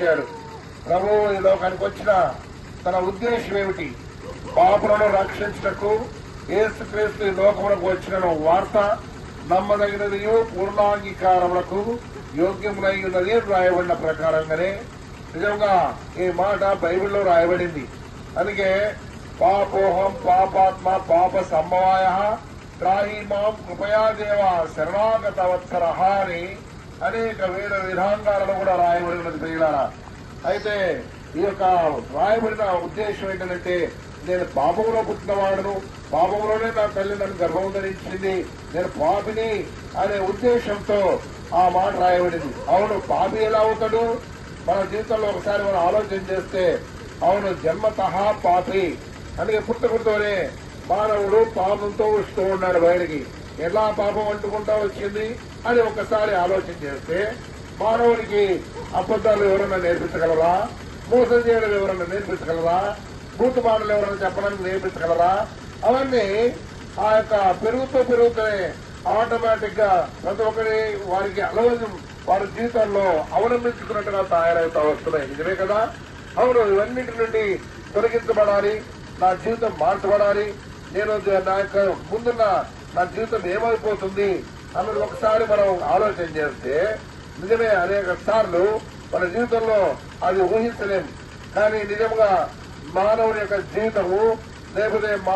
ఇచ్చాడు. ప్రభు ఈ లోకానికి వచ్చిన తన ఉద్దేశం ఏమిటి? పాపులను రక్షించటకు ఏసుక్రీస్తు ఈ లోకములకు వచ్చిన వార్త నమ్మదగినది పూర్ణాంగీకారములకు యోగ్యములై ఉన్నది రాయబడిన ప్రకారంగానే నిజంగా ఈ మాట బైబిల్లో రాయబడింది. అందుకే పాపోహం పాపాత్మ పాప సంభవాయ త్రాహి మాం కృపయా దేవ శరణాగత వత్సర అని అనేక వేద విధాంగాలను కూడా రాయబడి ఉన్నది ప్రియులారా. అయితే ఈ యొక్క రాయబడిన ఉద్దేశం ఏంటంటే నేను పాపంలో పుట్టినవాడును పాపంలోనే నా తల్లి నన్ను గర్భం ధరించింది నేను పాపిని అనే ఉద్దేశంతో ఆ మాట రాయబడింది. అవును పాపి ఎలా అవుతాడు? మన జీవితంలో ఒకసారి మనం ఆలోచన చేస్తే అవును జన్మతః పాపి. అందుకే పుట్టకుంటూనే మానవుడు పాపంతో వస్తూ ఉన్నాడు బయటికి. ఎలా పాపం అంటుకుంటా వచ్చింది అని ఒకసారి ఆలోచన చేస్తే మానవుడికి అబద్ధాలు ఎవరన్నా నేర్పించగలరా? మోసం చేయడం ఎవరన్నా నేర్పించగలరా? బూతు మాటలు ఎవరైనా చెప్పడానికి నేర్పించగలరా? అవన్నీ ఆ యొక్క పెరుగుతూ పెరుగుతూనే ఆటోమేటిక్గా ప్రతి ఒక్కరి వారికి అలవాటు వారి జీవితాల్లో అవలంబించుకున్నట్టుగా తయారవుతా వస్తున్నాయి. నిజమే కదా? అవును ఇవన్నిటి నుండి తొలగించబడాలి. నా జీవితం మార్చబడాలి. నేను నా యొక్క ముందున్న మన జీవితం ఏమైపోతుంది అన్నది ఒకసారి మనం ఆలోచన చేస్తే నిజమే అనేక సార్లు మన జీవితంలో అది ఊహించలేము కానీ నిజంగా మానవుని యొక్క జీవితము లేకపోతే